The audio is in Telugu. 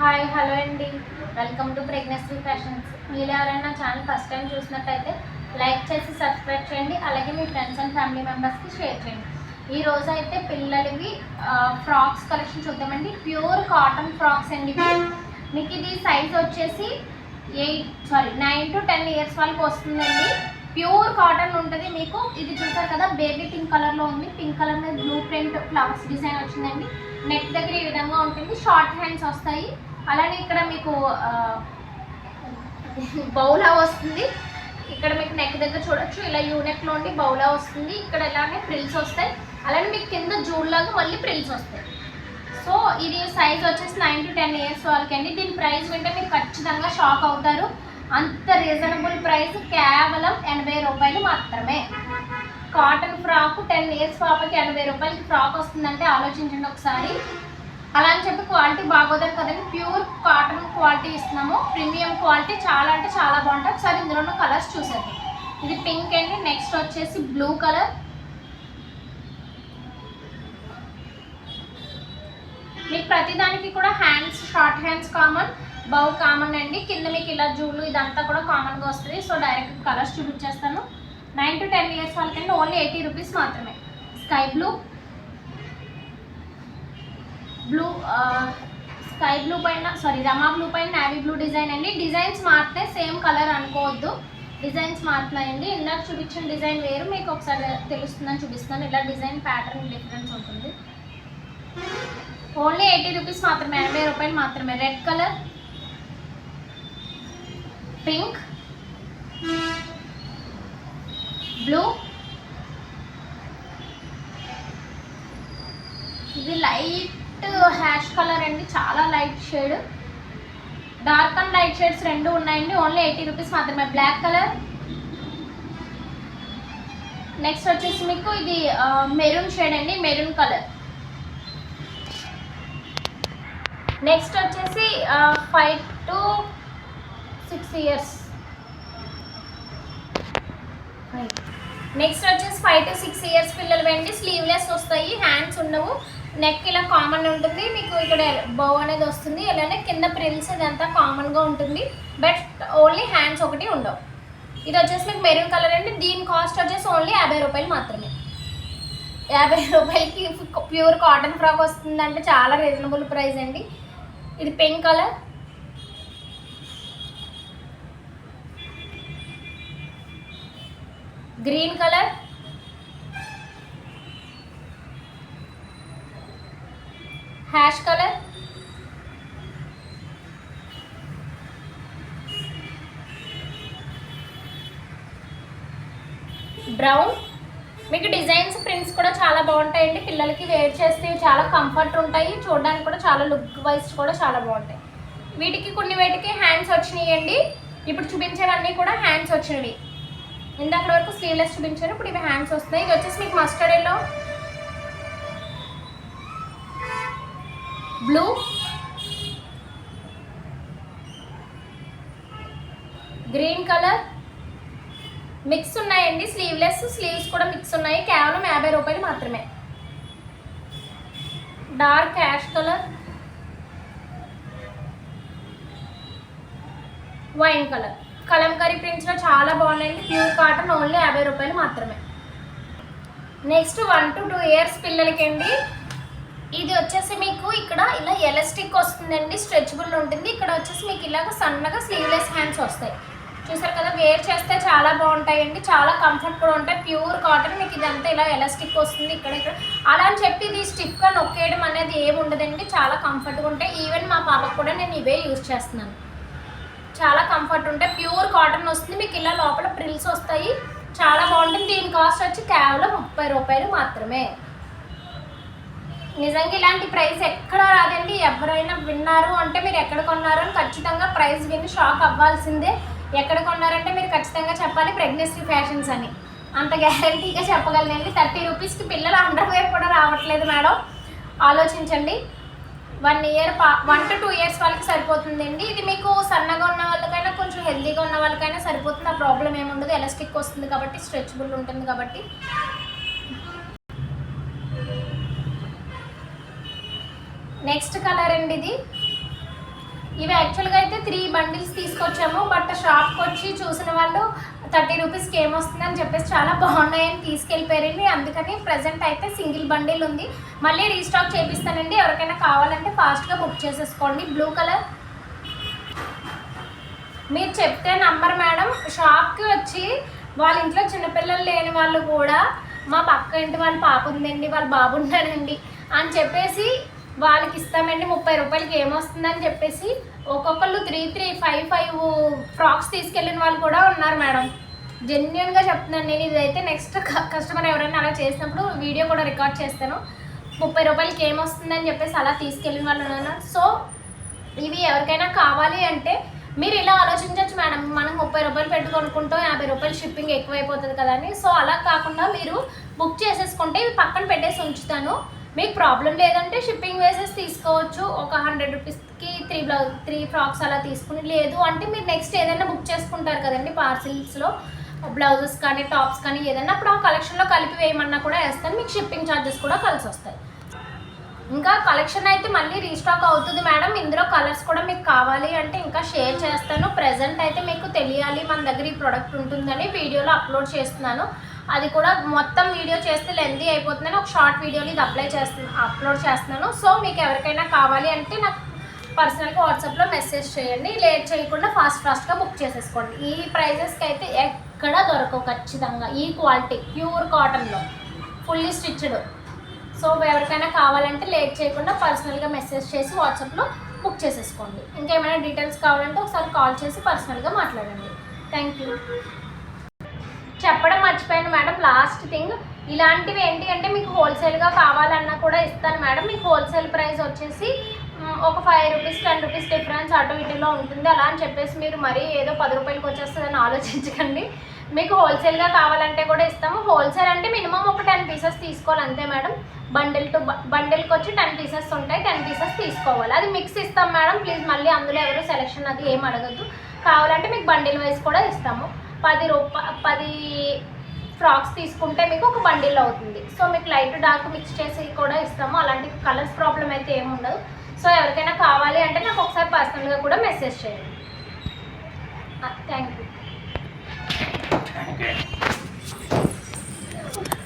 హాయ్ హలో అండి. Welcome to pregnancy fashions. మీరు ఎవరైనా ఛానల్ ఫస్ట్ టైం చూసినట్టయితే లైక్ చేసి సబ్స్క్రైబ్ చేయండి. అలాగే మీ ఫ్రెండ్స్ అండ్ ఫ్యామిలీ మెంబర్స్కి షేర్ చేయండి. ఈ రోజు అయితే పిల్లలవి ఫ్రాక్స్ కలెక్షన్ చూద్దామండి. ప్యూర్ కాటన్ ఫ్రాక్స్ అండి మీకు ఇది సైజ్ వచ్చేసి eight sorry nine to ten years వాళ్ళకి వస్తుందండి. ప్యూర్ కాటన్ ఉంటుంది మీకు. ఇది చూసారు కదా బేబీ పింక్ కలర్లో ఉంది. పింక్ కలర్ మీద బ్లూ ప్రింట్ ఫ్లవర్స్ డిజైన్ వచ్చిందండి. నెక్ దగ్గర ఈ విధంగా ఉంటుంది. షార్ట్ హ్యాండ్స్ వస్తాయి. అలానే ఇక్కడ మీకు బౌలా వస్తుంది. ఇక్కడ మీకు నెక్ దగ్గర చూడొచ్చు. ఇలా యూనెక్లో ఉండి బౌలా వస్తుంది. ఇక్కడ ఇలానే ప్రిల్స్ వస్తాయి. అలానే మీకు కింద జూడ్లాగా మళ్ళీ ప్రిల్స్ వస్తాయి. సో ఇది సైజ్ వచ్చేసి నైన్ టు టెన్ ఇయర్స్ వాళ్ళకి అండి దీని ప్రైస్ వింటే మీరు ఖచ్చితంగా షాక్ అవుతారు. అంత రీజనబుల్ ప్రైస్ కేవలం ఎనభై రూపాయలు మాత్రమే. కాటన్ ఫ్రాక్ టెన్ ఇయర్స్ పాపకి ఎనభై రూపాయలకి ఫ్రాక్ వస్తుందంటే ఆలోచించండి ఒకసారి. అలా అని చెప్పి క్వాలిటీ బాగోదని కదండి. ప్యూర్ కాటన్ క్వాలిటీ ఇస్తున్నాము. ప్రీమియం క్వాలిటీ చాలా అంటే చాలా బాగుంటాయి ఒకసారి ఇందులో ఉన్న కలర్స్ చూసేది ఇది పింక్ అండి. నెక్స్ట్ వచ్చేసి బ్లూ కలర్. మీకు ప్రతిదానికి కూడా hands short hands common bow common అండి. కింద మీకు ఇలా జూలు ఇదంతా కూడా కామన్గా వస్తుంది. సో డైరెక్ట్ కలర్స్ చూపించేస్తాను. నైన్ టు టెన్ ఇయర్స్ వాళ్ళకంటే ఓన్లీ ఎయిటీ రూపీస్ మాత్రమే. Sky blue. Blue sky blue పైన సారీ రమా బ్లూ పైన నావీ బ్లూ డిజైన్ అండి. డిజైన్స్ మారితే సేమ్ కలర్ అనుకోవద్దు. డిజైన్స్ మారుతున్నాయండి. ఇందాక చూపించిన డిజైన్ వేరు. మీకు ఒకసారి తెలుస్తుందని చూపిస్తున్నాను. ఇలా డిజైన్ ప్యాటర్న్ డిఫరెన్స్ ఉంటుంది. ఓన్లీ ఎయిటీ రూపీస్ మాత్రమే ఎనభై రూపాయలు మాత్రమే. Red colour pink blue. ఇది లైట్ హ్యాష్ కలర్ అండి చాలా light shade. Dark and light shades రెండు ఉన్నాయండి ఓన్లీ ఎయిటీ రూపీస్ మాత్రమే. Black colour. నెక్స్ట్ వచ్చేసి మీకు ఇది మెరూన్ షేడ్ అండి మెరూన్ కలర్. నెక్స్ట్ వచ్చేసి five to six years. Next వచ్చేసి ఫైవ్ టు సిక్స్ ఇయర్స్ పిల్లలు వెండి స్లీవ్లెస్ వస్తాయి హ్యాండ్స్ ఉండవు. నెక్ ఇలా కామన్ ఉంటుంది. మీకు ఇక్కడ బౌ అనేది వస్తుంది. ఇలానే కింద ప్రిల్స్ ఇదంతా కామన్గా ఉంటుంది. బట్ ఓన్లీ హ్యాండ్స్ ఒకటి ఉండవు. ఇది వచ్చేసి మీకు మెరూన్ కలర్ అండి. దీని కాస్ట్ వచ్చేసి ఓన్లీ యాభై రూపాయలు మాత్రమే. యాభై రూపాయలకి ప్యూర్ కాటన్ ఫ్రాక్ వస్తుందంటే చాలా రీజనబుల్ ప్రైస్ అండి. ఇది pink colour green colour ash colour? Brown? మీకు డిజైన్స్ ప్రింట్స్ కూడా చాలా బాగుంటాయండి. పిల్లలకి వేర్ చేస్తే ఇవి చాలా కంఫర్ట్ ఉంటాయి. చూడడానికి కూడా చాలా లుక్ వైజ్ కూడా చాలా బాగుంటాయి. వీటికి కొన్ని వీటికి హ్యాండ్స్ వచ్చినాయండి. ఇప్పుడు చూపించేవన్నీ కూడా హ్యాండ్స్ వచ్చినవి. ఇందాక వరకు స్లీవ్లెస్ చూపించారు. ఇప్పుడు ఇవి హ్యాండ్స్ వస్తున్నాయి. ఇది వచ్చేసి మీకు mustard yellow. Blue. Green colour. Mix ఉన్నాయండి స్లీవ్లెస్ స్లీవ్స్ కూడా మిక్స్ ఉన్నాయి. కేవలం యాభై రూపాయలు మాత్రమే. Dark ash colour. Wine colour. Kalamkari ప్రింట్స్లో చాలా బాగున్నాయండి. ప్యూర్ కాటన్ ఓన్లీ యాభై రూపాయలు మాత్రమే. Next one to two years పిల్లలకి అండి. ఇది వచ్చేసి మీకు ఇక్కడ ఇలా ఎలాస్టిక్ వస్తుందండి స్ట్రెచబుల్ ఉంటుంది. ఇక్కడ వచ్చేసి మీకు ఇలాగ సన్నగా స్లీవ్లెస్ హ్యాండ్స్ వస్తాయి. చూసారు కదా వేర్ చేస్తే చాలా బాగుంటాయండి. చాలా కంఫర్ట్ కూడా ఉంటాయి. ప్యూర్ కాటన్ మీకు ఇదంతా ఇలా ఎలాస్టిక్ వస్తుంది ఇక్కడ ఇక్కడ. అలా అని చెప్పి ఇది స్టిఫ్గా నొక్కేయడం అనేది ఏమి ఉండదండి. చాలా కంఫర్ట్గా ఉంటాయి. ఈవెన్ మా పాపకు కూడా నేను ఇవే యూజ్ చేస్తున్నాను. చాలా కంఫర్ట్ ఉంటాయి. ప్యూర్ కాటన్ వస్తుంది. మీకు ఇలా లోపల ప్రిల్స్ వస్తాయి. చాలా బాగుంటుంది. దీని కాస్ట్ వచ్చి కేవలం ముప్పై రూపాయలు మాత్రమే. నిజంగా ఇలాంటి ప్రైస్ ఎక్కడ రాదండి. ఎవరైనా విన్నారు అంటే మీరు ఎక్కడ కొన్నారు అని ఖచ్చితంగా ప్రైస్ విని షాక్ అవ్వాల్సిందే. ఎక్కడ కొన్నారంటే మీరు ఖచ్చితంగా చెప్పాలి ప్రెగ్నెన్సీ ఫ్యాషన్స్ అని. అంత గ్యారంటీగా చెప్పగలనండి. థర్టీ రూపీస్కి పిల్లలు అండర్వేర్ కూడా రావట్లేదు మేడం. ఆలోచించండి. వన్ ఇయర్ పా వన్ టు టూ ఇయర్స్ వాళ్ళకి సరిపోతుందండి. ఇది మీకు సన్నగా ఉన్న వాళ్ళకైనా కొంచెం హెల్దీగా ఉన్న వాళ్ళకైనా సరిపోతుంది. ఆ ప్రాబ్లం ఏముండదు. ఎలాస్టిక్ వస్తుంది కాబట్టి స్ట్రెచబుల్ ఉంటుంది కాబట్టి. నెక్స్ట్ కలర్ అండి ఇది. ఇవి యాక్చువల్గా అయితే త్రీ బండిల్స్ తీసుకొచ్చాము బట్ షాప్కి వచ్చి చూసిన వాళ్ళు థర్టీ రూపీస్కి ఏమొస్తుందని చెప్పేసి చాలా బాగున్నాయని తీసుకెళ్ళిపోయారండి. అందుకని ప్రజెంట్ అయితే సింగిల్ బండిల్ ఉంది. మళ్ళీ రీస్టాక్ చేపిస్తానండి. ఎవరికైనా కావాలంటే ఫాస్ట్గా బుక్ చేసేసుకోండి. Blue colour. మీరు చెప్తే నంబర్ మేడం షాప్కి వచ్చి వాళ్ళ ఇంట్లో చిన్నపిల్లలు లేని వాళ్ళు కూడా మా పక్క ఇంటి వాళ్ళ పాప ఉందండి వాళ్ళ బాబు ఉన్నాడండి అని చెప్పేసి వాళ్ళకి ఇస్తామండి ముప్పై రూపాయలకి ఏమొస్తుందని చెప్పేసి ఒక్కొక్కళ్ళు three three five five frocks తీసుకెళ్ళిన వాళ్ళు కూడా ఉన్నారు మేడం. జెన్యున్గా చెప్తున్నాను నేను ఇదైతే నెక్స్ట్ కస్టమర్ ఎవరైనా అలా చేసినప్పుడు వీడియో కూడా రికార్డ్ చేస్తాను. ముప్పై రూపాయలకి ఏమొస్తుందని చెప్పేసి అలా తీసుకెళ్ళిన వాళ్ళు ఉన్నారు. సో ఇవి ఎవరికైనా కావాలి అంటే మీరు ఇలా ఆలోచించవచ్చు మేడం. మనం ముప్పై రూపాయలు పెట్టి యాభై రూపాయలు షిప్పింగ్ ఎక్కువైపోతుంది కదా అని. సో అలా కాకుండా మీరు బుక్ చేసేసుకుంటే ఇవి పక్కన పెట్టేసి ఉంచుతాను. మీకు ప్రాబ్లం లేదంటే షిప్పింగ్ వేసెస్ తీసుకోవచ్చు. ఒక హండ్రెడ్ రూపీస్కి త్రీ బ్లౌజ్ త్రీ ఫ్రాక్స్ అలా తీసుకుని లేదు అంటే మీరు నెక్స్ట్ ఏదైనా బుక్ చేసుకుంటారు కదండి పార్సిల్స్లో బ్లౌజెస్ కానీ టాప్స్ కానీ ఏదైనా అప్పుడు ఆ కలెక్షన్లో కలిపి వేయమన్నా కూడా వేస్తాను. మీకు షిప్పింగ్ ఛార్జెస్ కూడా కలిసి వస్తాయి. ఇంకా కలెక్షన్ అయితే మళ్ళీ రీస్టాక్ అవుతుంది మేడం ఇందులో కలర్స్ కూడా మీకు కావాలి అంటే ఇంకా షేర్ చేస్తాను. ప్రజెంట్ అయితే మీకు తెలియాలి. మన దగ్గర ఈ ప్రోడక్ట్ ఉంటుందని వీడియోలో అప్లోడ్ చేస్తున్నాను. అది కూడా మొత్తం వీడియో చేస్తే లెంతీ అయిపోతుందని ఒక షార్ట్ వీడియోని ఇది అప్లై చేస్తున్నాను అప్లోడ్ చేస్తున్నాను. సో మీకు ఎవరికైనా కావాలి అంటే నాకు పర్సనల్గా వాట్సాప్లో మెసేజ్ చేయండి. లేట్ చేయకుండా ఫాస్ట్ ఫాస్ట్గా బుక్ చేసేసుకోండి. ఈ ప్రైజెస్కి అయితే ఎక్కడ దొరకవు ఖచ్చితంగా. ఈ క్వాలిటీ ప్యూర్ కాటన్లో ఫుల్లీ స్టిచ్డ్ సో ఎవరికైనా కావాలంటే లేట్ చేయకుండా పర్సనల్గా మెసేజ్ చేసి వాట్సాప్లో బుక్ చేసేసుకోండి. ఇంకేమైనా డీటెయిల్స్ కావాలంటే ఒకసారి కాల్ చేసి పర్సనల్గా మాట్లాడండి. థ్యాంక్ యూ చెప్పడం మర్చిపోయాను మేడం. లాస్ట్ థింగ్ ఇలాంటివి ఏంటి అంటే మీకు హోల్సేల్గా కావాలన్నా కూడా ఇస్తాను మేడం. మీకు హోల్సేల్ ప్రైస్ వచ్చేసి ఒక five rupees ten rupees difference అటు ఇటులో ఉంటుంది. అలా అని చెప్పేసి మీరు మరీ ఏదో పది రూపాయలకి వచ్చేస్తుందని ఆలోచించకండి. మీకు హోల్సేల్గా కావాలంటే కూడా ఇస్తాము. హోల్సేల్ అంటే మినిమం ఒక టెన్ పీసెస్ తీసుకోవాలి అంతే మేడం. బండిల్ టు బండిల్కి వచ్చి టెన్ పీసెస్ ఉంటాయి. టెన్ పీసెస్ తీసుకోవాలి. అది మిక్స్ ఇస్తాం మేడం. ప్లీజ్ మళ్ళీ అందులో ఎవరు సెలెక్షన్ అది ఏం అడగద్దు. కావాలంటే మీకు బండిల్ వైస్ కూడా ఇస్తాము. పది రూపా పది ఫ్రాక్స్ తీసుకుంటే మీకు ఒక బండిల్ అవుతుంది. సో మీకు లైట్ డార్క్ మిక్స్ చేసి కూడా ఇస్తాము. అలాంటి కలర్స్ ప్రాబ్లం అయితే ఏమి ఉండదు. సో ఎవరికైనా కావాలి అంటే నాకు ఒకసారి పర్సనల్గా కూడా మెసేజ్ చేయండి. Thank you